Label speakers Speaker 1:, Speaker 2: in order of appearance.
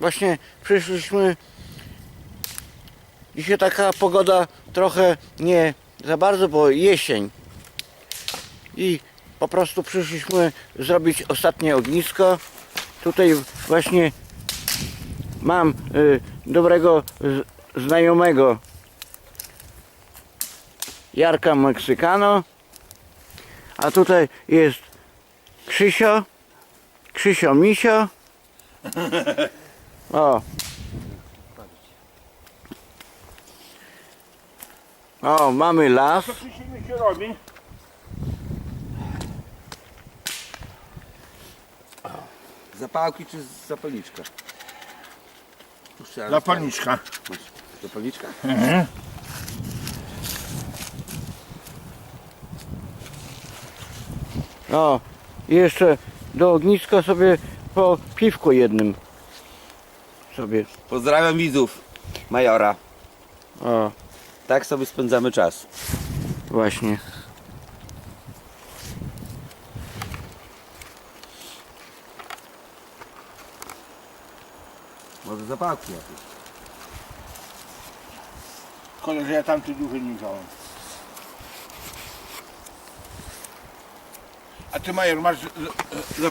Speaker 1: Właśnie przyszliśmy. Dzisiaj taka pogoda trochę nie za bardzo, bo jesień. I po prostu przyszliśmy zrobić ostatnie ognisko. Tutaj właśnie mam y, dobrego znajomego Jarka Meksykano. A tutaj jest Krzysio. Krzysio Misio. O. O, mamy las.
Speaker 2: Co się robi?
Speaker 3: Zapałki czy zapalniczka? Puszczałem
Speaker 2: Zapalniczka.
Speaker 3: Zapalniczka?
Speaker 1: O, i jeszcze do ogniska sobie po piwku jednym. Sobie.
Speaker 3: Pozdrawiam widzów Majora.
Speaker 1: O,
Speaker 3: Tak sobie spędzamy czas.
Speaker 1: właśnie.
Speaker 3: Może zapałki jakieś.
Speaker 2: Szkoda, że ja tamty duży nie wziąłem. A ty Major masz z- z-